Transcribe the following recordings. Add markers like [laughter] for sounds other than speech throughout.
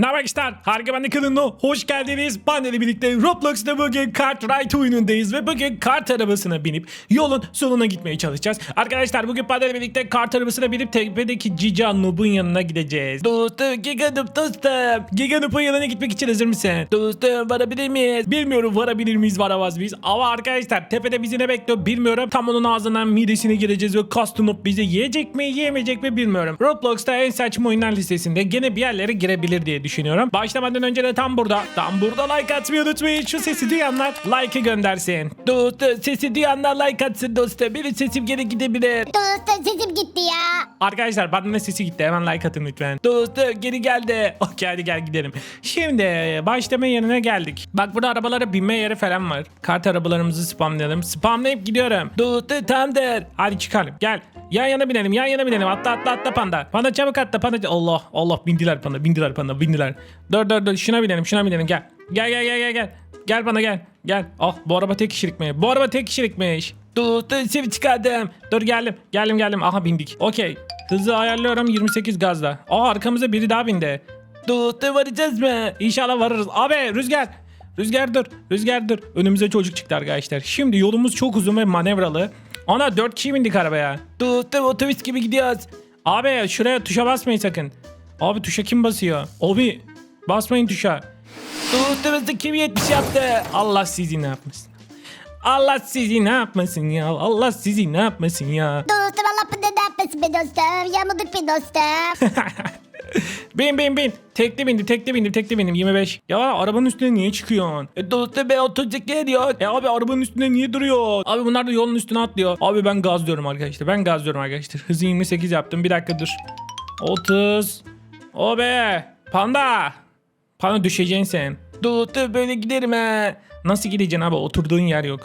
Ne haber gençler? Harika ben de kanalına hoş geldiniz. Ben de birlikte Roblox'ta bugün kart ride oyunundayız ve bugün kart arabasına binip yolun sonuna gitmeye çalışacağız. Arkadaşlar bugün de birlikte kart arabasına binip tepedeki Cica Noob'un yanına gideceğiz. Dostum Giga Noob dostum. Giga Noob'un yanına gitmek için hazır mısın? Dostum varabilir miyiz? Bilmiyorum varabilir miyiz varamaz mıyız? Ama arkadaşlar tepede bizi ne bekliyor bilmiyorum. Tam onun ağzından midesine gireceğiz ve Custom Noob bizi yiyecek mi yiyemeyecek mi bilmiyorum. Roblox'ta en saçma oyunlar listesinde gene bir yerlere girebilir diye düşünüyorum. Başlamadan önce de tam burada. Tam burada like atmayı unutmayın. Şu sesi duyanlar like'ı göndersin. Dostum sesi duyanlar like atsın dostum. Benim sesim geri gidebilir. Dostum sesim gitti ya. Arkadaşlar benden de sesi gitti. Hemen like atın lütfen. Dostum geri geldi. [laughs] Okey hadi gel gidelim. Şimdi başlama yerine geldik. Bak burada arabalara binme yeri falan var. Kart arabalarımızı spamlayalım. Spamlayıp gidiyorum. Dostum tamamdır. Hadi çıkalım. Gel. Yan yana binelim. Yan yana binelim. Atla atla atla panda. Panda çabuk atla panda. Allah Allah bindiler panda. Bindiler panda. Bindiler. Dur dur dur. Şuna binelim. Şuna binelim. Gel. Gel gel gel gel gel. Gel bana gel. Gel. Ah bu araba tek kişilik mi? Bu araba tek kişilikmiş. Dur dur çıkardım. Dur geldim. Geldim geldim. Aha bindik. Okey. Hızı ayarlıyorum 28 gazla. Aa arkamıza biri daha bindi. Dur dur varacağız mı? İnşallah varırız. Abi rüzgar. Rüzgar dur. Rüzgar dur. Önümüze çocuk çıktı arkadaşlar. Şimdi yolumuz çok uzun ve manevralı. Ana 4 kişi bindik arabaya. Dur dur otobüs gibi gidiyoruz. Abi şuraya tuşa basmayın sakın. Abi tuşa kim basıyor? Abi basmayın tuşa. Dur kim 70 yaptı? Allah sizi ne yapmasın? Allah sizi ne yapmasın ya? Allah sizi ne yapmasın ya? Dostum Allah ne yapmasın be dostum. Yamuduk be dostum. [laughs] [laughs] bin bin bin. Tekli bindi, tekli bindi, tekli bindim 25. Ya arabanın üstüne niye çıkıyorsun? E dostum be otobüs geliyor. E abi arabanın üstünde niye duruyor? Abi bunlar da yolun üstüne atlıyor. Abi ben gazlıyorum arkadaşlar. Ben gazlıyorum arkadaşlar. Hızı 28 yaptım. Bir dakika dur. 30. O be. Panda. Panda düşeceksin sen. Dostum böyle giderim he. Nasıl gideceksin abi? Oturduğun yer yok.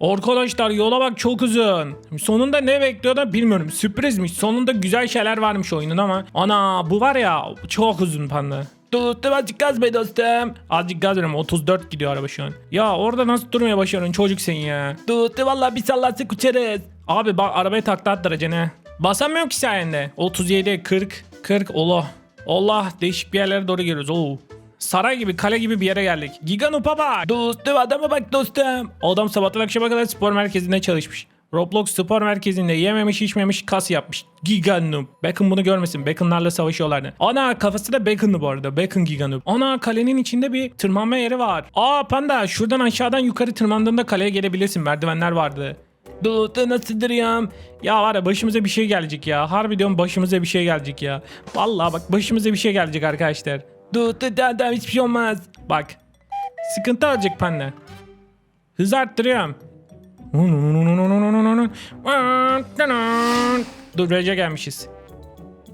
Arkadaşlar yola bak çok uzun. Sonunda ne bekliyor da bilmiyorum. Sürprizmiş. Sonunda güzel şeyler varmış oyunun ama. Ana bu var ya çok uzun panda. Dostum azıcık gaz be dostum. Azıcık gaz veriyorum 34 gidiyor araba şu an. Ya orada nasıl durmaya başarıyorsun çocuk sen ya. Dostum valla bir sallatsak uçarız. Abi bak arabaya takla attıracaksın ha. Basamıyorum ki sayende. 37, 40, 40 Allah. Allah değişik bir yerlere doğru geliyoruz. Oo. Saray gibi kale gibi bir yere geldik. Giga Noob'a bak. Dostum adama bak dostum. Adam sabahtan akşama kadar spor merkezinde çalışmış. Roblox spor merkezinde yememiş içmemiş kas yapmış. Giga Noob. Bacon bunu görmesin. Bacon'larla savaşıyorlardı. Ana kafası da Bacon'lı bu arada. Bacon Giga Noob. Ana kalenin içinde bir tırmanma yeri var. Aa panda şuradan aşağıdan yukarı tırmandığında kaleye gelebilirsin. Merdivenler vardı. Doğuta nasıl duruyorum? Ya var ya başımıza bir şey gelecek ya. Harbi diyorum başımıza bir şey gelecek ya. Vallahi bak başımıza bir şey gelecek arkadaşlar. Doğuta tamam tamam hiçbir şey olmaz. Bak. Sıkıntı olacak panda. Hız arttırıyorum. Dur Reca gelmişiz.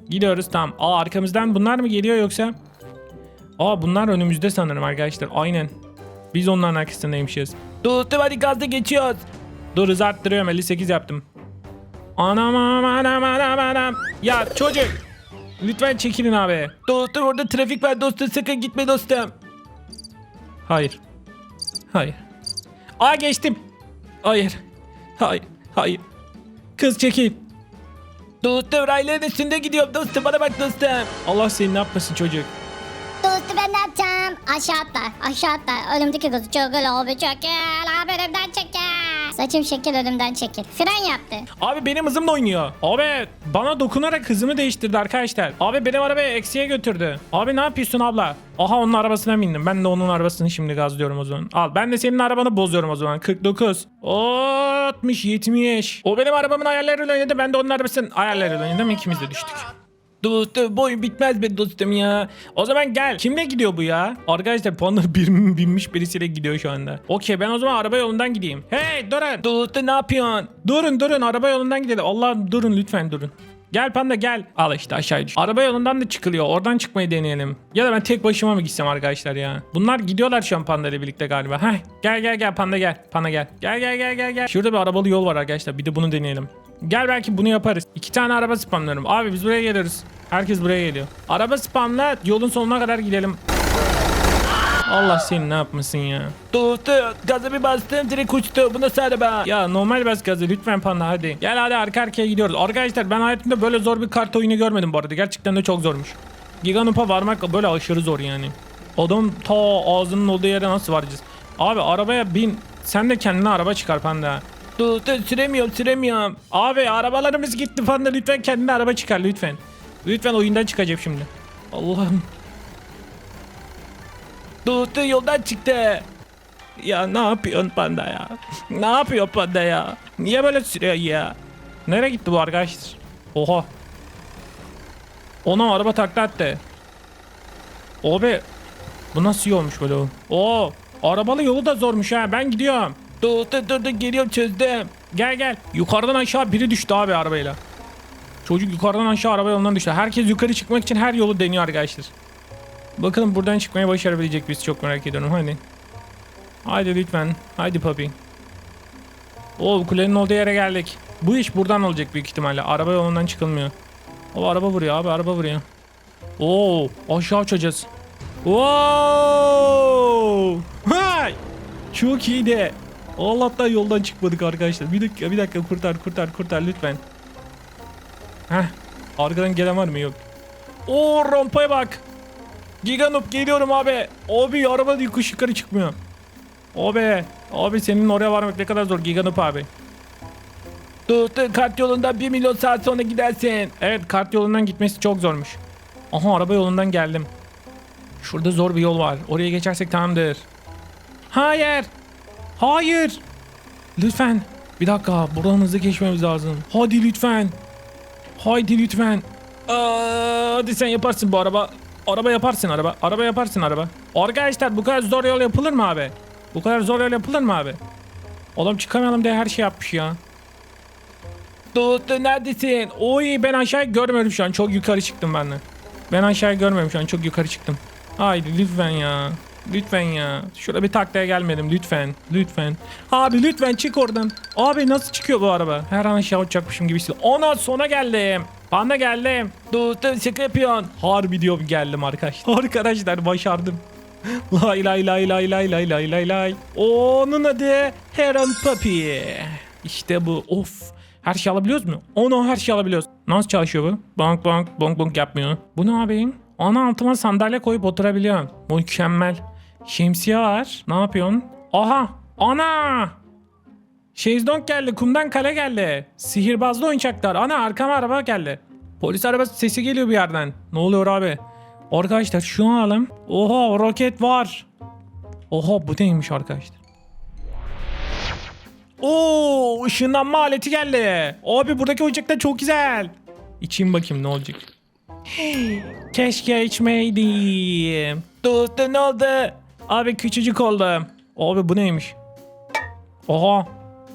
Gidiyoruz tamam. Aa arkamızdan bunlar mı geliyor yoksa? Aa bunlar önümüzde sanırım arkadaşlar. Aynen. Biz onların arkasındaymışız. Dostum hadi gazda geçiyoruz. Dur hız arttırıyorum 58 yaptım. Anam anam anam anam. Ya çocuk. Lütfen çekilin abi. Dostum orada trafik var dostum sakın gitme dostum. Hayır. Hayır. Aa geçtim. Hayır. Hayır. Hayır. Kız çekil. Dostum rayların üstünde gidiyorum dostum bana bak dostum. Allah seni ne yapmasın çocuk. Dostum ben ne yapacağım? Aşağı atla. Aşağı atla. Önümdeki kız çekil abi çekil. Abi önümden çekil. Saçım şekil önümden çekil. Fren yaptı. Abi benim hızımla oynuyor. Abi bana dokunarak hızımı değiştirdi arkadaşlar. Abi benim arabayı eksiye götürdü. Abi ne yapıyorsun abla? Aha onun arabasına bindim. Ben de onun arabasını şimdi gazlıyorum o zaman. Al ben de senin arabanı bozuyorum o zaman. 49. 60 70. O benim arabamın ayarlarıyla oynadı. Ben de onun arabasının ayarlarıyla oynadım. İkimiz de düştük. Dostum boy bitmez be dostum ya. O zaman gel. Kimle gidiyor bu ya? Arkadaşlar puanları [laughs] bir, binmiş birisiyle gidiyor şu anda. Okey ben o zaman araba yolundan gideyim. Hey durun. Dostum ne yapıyorsun? Durun durun araba yolundan gidelim. Allah durun lütfen durun. Gel panda gel. Al işte aşağı düş. Araba yolundan da çıkılıyor. Oradan çıkmayı deneyelim. Ya da ben tek başıma mı gitsem arkadaşlar ya? Bunlar gidiyorlar şu an panda ile birlikte galiba. Heh gel gel gel panda gel. Panda gel. Gel gel gel gel gel. Şurada bir arabalı yol var arkadaşlar. Bir de bunu deneyelim. Gel belki bunu yaparız. İki tane araba spamlıyorum. Abi biz buraya geliyoruz. Herkes buraya geliyor. Araba spamla yolun sonuna kadar gidelim. Allah seni ne yapmasın ya. Doğdu. Gaza bir bastım direkt uçtu. Bu nasıl araba? Ya normal bas gazı lütfen panda hadi. Gel hadi arka arkaya gidiyoruz. Arkadaşlar ben hayatımda böyle zor bir kart oyunu görmedim bu arada. Gerçekten de çok zormuş. Giganup'a varmak böyle aşırı zor yani. Adam ta ağzının olduğu yere nasıl varacağız? Abi arabaya bin. Sen de kendine araba çıkar panda. Dur dur süremiyorum süremiyorum. Abi arabalarımız gitti panda lütfen kendine araba çıkar lütfen. Lütfen oyundan çıkacak şimdi. Allah'ım. Dur yoldan çıktı. Ya ne yapıyorsun panda ya? Ne yapıyor panda ya? Niye böyle sürüyor ya? Nereye gitti bu arkadaşlar? Oha. Ona araba takla attı. Abi bu nasıl yolmuş böyle o? Oo arabalı yolu da zormuş ha ben gidiyorum. Dur dur dur dur geliyorum çözdüm. Gel gel. Yukarıdan aşağı biri düştü abi arabayla. Çocuk yukarıdan aşağı araba yolundan düştü. Herkes yukarı çıkmak için her yolu deniyor arkadaşlar. Bakalım buradan çıkmaya başarabilecek biz çok merak ediyorum hadi. Haydi lütfen. Haydi papi. O kulenin olduğu yere geldik. Bu iş buradan olacak büyük ihtimalle. Araba yolundan çıkılmıyor. O araba vuruyor abi araba vuruyor. Oo aşağı uçacağız. Wow! Hay! Çok iyiydi. Allah'tan yoldan çıkmadık arkadaşlar. Bir dakika bir dakika kurtar kurtar kurtar lütfen. Heh. Arkadan gelen var mı? Yok. Oo rampaya bak. Giganup geliyorum abi. Abi araba yokuş yukarı çıkmıyor. Abi. Abi senin oraya varmak ne kadar zor Giganup abi. Dur kart yolundan 1 milyon saat sonra gidersin. Evet kart yolundan gitmesi çok zormuş. Aha araba yolundan geldim. Şurada zor bir yol var. Oraya geçersek tamamdır. Hayır. Hayır. Lütfen. Bir dakika. Buradan hızlı geçmemiz lazım. Hadi lütfen. Haydi lütfen. Aa, hadi sen yaparsın bu araba. Araba yaparsın araba. Araba yaparsın araba. Arkadaşlar bu kadar zor yol yapılır mı abi? Bu kadar zor yol yapılır mı abi? Oğlum çıkamayalım diye her şey yapmış ya. Doğut'ta neredesin? Oy ben aşağı görmüyorum şu an. Çok yukarı çıktım ben de. Ben aşağı görmüyorum şu an. Çok yukarı çıktım. Haydi lütfen ya. Lütfen ya. Şurada bir taklaya gelmedim. Lütfen. Lütfen. Abi lütfen çık oradan. Abi nasıl çıkıyor bu araba? Her an aşağı uçacakmışım gibi hissediyorum. Ona sona geldim. Panda geldim. Doğut'ta şaka yapıyorsun. Harbi diyorum geldim arkadaşlar. [laughs] Arkadaşlar başardım. Lay lay lay lay lay lay lay lay lay. Onun adı Heron Puppy. İşte bu. Of. Her şey alabiliyoruz mu? Onu her şey alabiliyoruz. Nasıl çalışıyor bu? Bonk bonk bonk bonk yapmıyor. Bu ne abi? Ana altıma sandalye koyup oturabiliyorum. Mükemmel. Şemsiye var. Ne yapıyorsun? Aha. Ana. Şezlong geldi. Kumdan kale geldi. Sihirbazlı oyuncaklar. Ana arkama araba geldi. Polis arabası sesi geliyor bir yerden. Ne oluyor abi? Arkadaşlar şunu alalım. Oha roket var. Oha bu neymiş arkadaşlar? Oo ışınlanma aleti geldi. Abi buradaki oyuncaklar çok güzel. İçeyim bakayım ne olacak. Keşke içmeydim. Dostum ne oldu? Abi küçücük oldum. Abi bu neymiş? Oha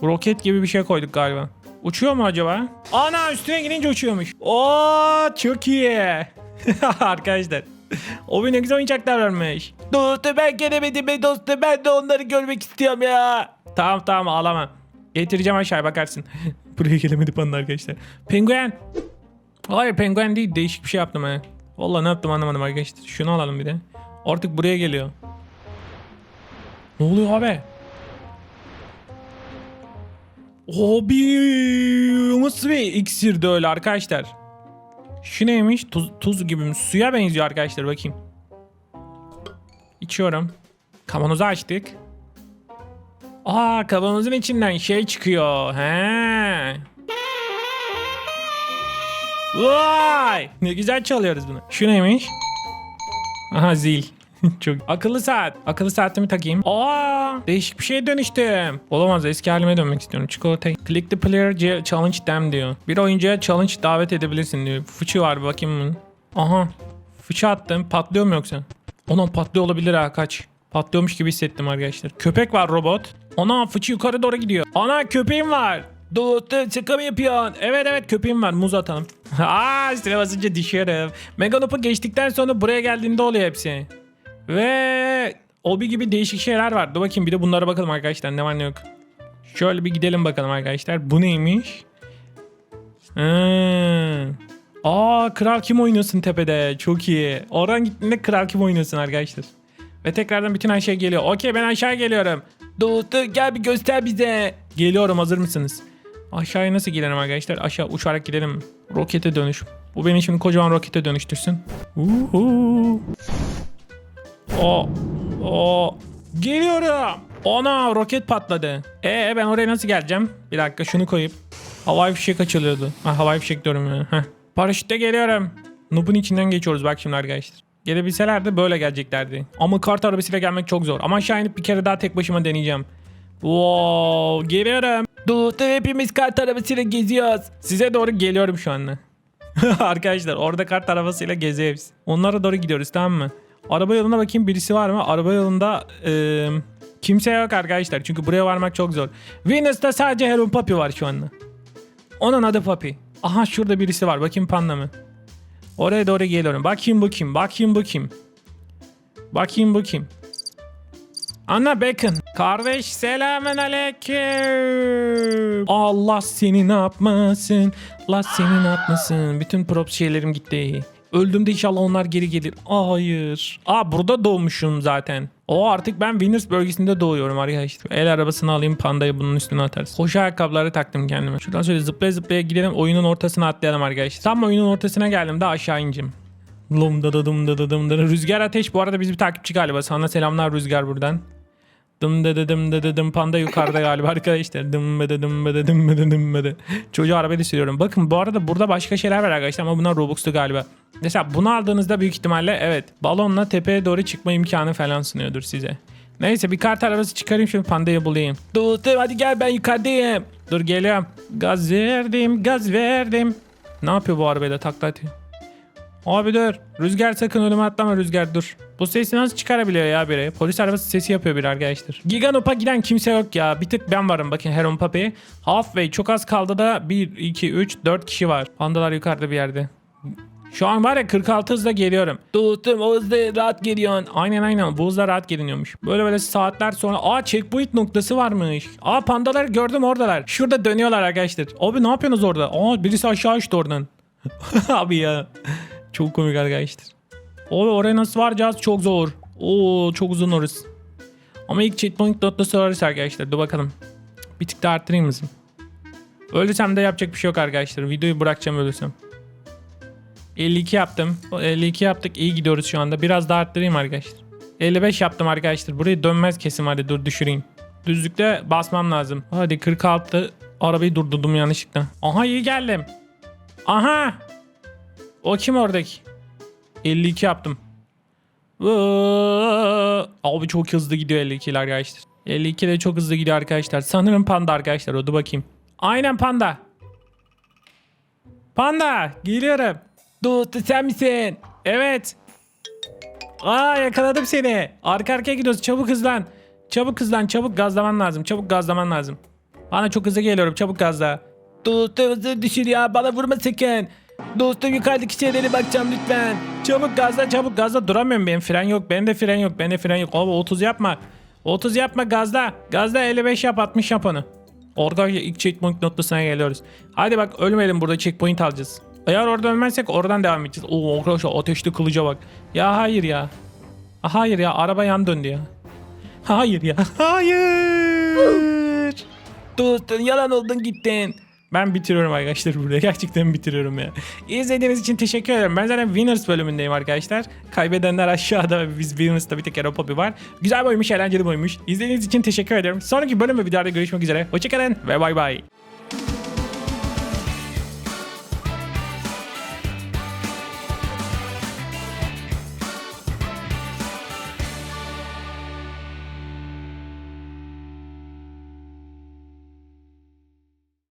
roket gibi bir şey koyduk galiba. Uçuyor mu acaba? Ana üstüne gidince uçuyormuş. Oo çok iyi. [laughs] Arkadaşlar. O bir ne güzel oyuncaklar varmış. Dostum ben gelemedim be dostum. Ben de onları görmek istiyorum ya. Tamam tamam ağlama. Getireceğim aşağıya bakarsın. [laughs] Buraya gelemedi bana arkadaşlar. Penguen. Hayır penguen değil. Değişik bir şey yaptım ha. Vallahi ne yaptım anlamadım arkadaşlar. Şunu alalım bir de. Artık buraya geliyor. Ne oluyor abi? Abi nasıl bir iksirdi öyle arkadaşlar? Şu neymiş? Tuz, tuz gibi mi? Suya benziyor arkadaşlar bakayım. İçiyorum. Kavanozu açtık. Aa kavanozun içinden şey çıkıyor. He. Vay! Ne güzel çalıyoruz bunu. Şu neymiş? Aha zil. [laughs] Çok akıllı saat. Akıllı saatimi takayım. Aa, değişik bir şeye dönüştüm. Olamaz eski halime dönmek istiyorum. Çikolata. Click the player challenge them diyor. Bir oyuncuya challenge davet edebilirsin diyor. Fıçı var bakayım bunun. Aha. Fıçı attım. Patlıyor mu yoksa? Ona patlıyor olabilir ha kaç. Patlıyormuş gibi hissettim arkadaşlar. Köpek var robot. Ana fıçı yukarı doğru gidiyor. Ana köpeğim var. Dur şaka mı yapıyorsun? Evet evet köpeğim var muz atalım. [laughs] Aa üstüne basınca düşüyorum. Megalop'u geçtikten sonra buraya geldiğinde oluyor hepsi. Ve obi gibi değişik şeyler var. Dur bakayım bir de bunlara bakalım arkadaşlar ne var ne yok. Şöyle bir gidelim bakalım arkadaşlar. Bu neymiş? Ha. Aa kral kim oynuyorsun tepede? Çok iyi. Oradan gittiğinde kral kim oynuyorsun arkadaşlar. Ve tekrardan bütün her şey geliyor. Okey ben aşağı geliyorum. Dur gel bir göster bize. Geliyorum hazır mısınız? Aşağıya nasıl gidelim arkadaşlar? Aşağı uçarak gidelim. Rokete dönüş. Bu beni şimdi kocaman rokete dönüştürsün. Uhu. O. O. Geliyorum. Ona roket patladı. Ee ben oraya nasıl geleceğim? Bir dakika şunu koyup. Havai fişek açılıyordu. Ha, havai fişek diyorum ya. Heh. Paraşütle geliyorum. Noob'un içinden geçiyoruz bak şimdi arkadaşlar. Gelebilselerdi böyle geleceklerdi. Ama kart arabasıyla gelmek çok zor. Ama aşağı inip bir kere daha tek başıma deneyeceğim. Wow, geliyorum. Dostum hepimiz kart arabasıyla geziyoruz. Size doğru geliyorum şu anda. [laughs] Arkadaşlar orada kart arabasıyla geziyoruz. Onlara doğru gidiyoruz tamam mı? Araba yoluna bakayım birisi var mı? Araba yolunda eee, kimse yok arkadaşlar. Çünkü buraya varmak çok zor. Venus'ta sadece Heron Papi var şu anda. Onun adı Papi. Aha şurada birisi var. Bakayım panda mı? Oraya doğru geliyorum. Bakayım bu kim? Bakayım bu kim? Bakayım bu kim? Anna Bacon. Kardeş selamün aleyküm. Allah seni ne yapmasın. Allah seni ne yapmasın. Bütün prop şeylerim gitti. Öldüğümde inşallah onlar geri gelir. Hayır. Aa burada doğmuşum zaten. O artık ben Winners bölgesinde doğuyorum arkadaşlar. El arabasını alayım pandayı bunun üstüne atarız. Koşu ayakkabıları taktım kendime. Şuradan şöyle zıplaya zıplaya gidelim. Oyunun ortasına atlayalım arkadaşlar. Tam oyunun ortasına geldim de aşağı ineceğim. Lum da da dım da da da da. Rüzgar Ateş bu arada biz bir takipçi galiba. Sana selamlar Rüzgar buradan. Dım dım da da dım panda yukarıda galiba arkadaşlar. Dım da da dım da da dım da da. Çocuğu arabayla sürüyorum. Bakın bu arada burada başka şeyler var arkadaşlar ama bunlar Robux'tu galiba. Mesela bunu aldığınızda büyük ihtimalle evet balonla tepeye doğru çıkma imkanı falan sunuyordur size. Neyse bir kart arabası çıkarayım şimdi pandayı bulayım. Dostum hadi gel ben yukarıdayım. Dur geliyorum. Gaz verdim gaz verdim. Ne yapıyor bu arabayla takla atıyor. Abi dur. Rüzgar sakın önüme atlama Rüzgar dur. Bu sesi nasıl çıkarabiliyor ya biri? Polis arabası sesi yapıyor biri arkadaşlar. Giganop'a giden kimse yok ya. Bir tık ben varım bakın Heron Papi. Halfway çok az kaldı da 1, 2, 3, 4 kişi var. Pandalar yukarıda bir yerde. Şu an var ya 46 hızla geliyorum. Dostum o hızla rahat geliyorsun. Aynen aynen bu hızla rahat geliniyormuş. Böyle böyle saatler sonra aa checkpoint noktası varmış. Aa pandaları gördüm oradalar. Şurada dönüyorlar arkadaşlar. Abi ne yapıyorsunuz orada? Aa birisi aşağı uçtu oradan. [laughs] Abi ya. Çok komik arkadaşlar. O oraya nasıl varacağız? Çok zor. Oo çok uzun orası. Ama ilk checkpoint noktası orası arkadaşlar. Dur bakalım. Bir tık da arttırayım mısın? Ölürsem de yapacak bir şey yok arkadaşlar. Videoyu bırakacağım ölürsem. 52 yaptım. O 52 yaptık. İyi gidiyoruz şu anda. Biraz daha arttırayım arkadaşlar. 55 yaptım arkadaşlar. Burayı dönmez kesim hadi dur düşüreyim. Düzlükte basmam lazım. Hadi 46 arabayı durdurdum yanlışlıkla. Aha iyi geldim. Aha. O kim oradaki? 52 yaptım. Abi çok hızlı gidiyor 52'ler arkadaşlar. 52 de çok hızlı gidiyor arkadaşlar. Sanırım panda arkadaşlar o bakayım. Aynen panda. Panda geliyorum. Dostu sen misin? Evet. Aa yakaladım seni. Arka arkaya gidiyoruz çabuk hızlan. Çabuk hızlan çabuk gazlaman lazım. Çabuk gazlaman lazım. Bana çok hızlı geliyorum çabuk gazla. Dostum hızlı düşür ya bana vurma sakın. Dostum yukarıdaki şeylere bakacağım lütfen. Çabuk gazla çabuk gazla duramıyorum benim fren yok. Benim de fren yok. Benim de fren yok. Abi 30 yapma. 30 yapma gazla. Gazla 55 yap 60 yap onu. Orada ilk checkpoint noktasına geliyoruz. Hadi bak ölmeyelim burada checkpoint alacağız. Eğer orada ölmezsek oradan devam edeceğiz. Oo arkadaşlar ateşli kılıca bak. Ya hayır ya. Hayır ya araba yan döndü ya. Hayır ya. [laughs] Hayır. Dostum yalan oldun gittin. Ben bitiriyorum arkadaşlar burada. [laughs] Gerçekten bitiriyorum ya. İzlediğiniz için teşekkür ederim. Ben zaten Winners bölümündeyim arkadaşlar. Kaybedenler aşağıda biz Winners'ta bir tek Hero Poppy var. Güzel boymuş, eğlenceli boymuş. İzlediğiniz için teşekkür ederim. Sonraki bölüm ve videoda görüşmek üzere. Hoşçakalın ve bay bay.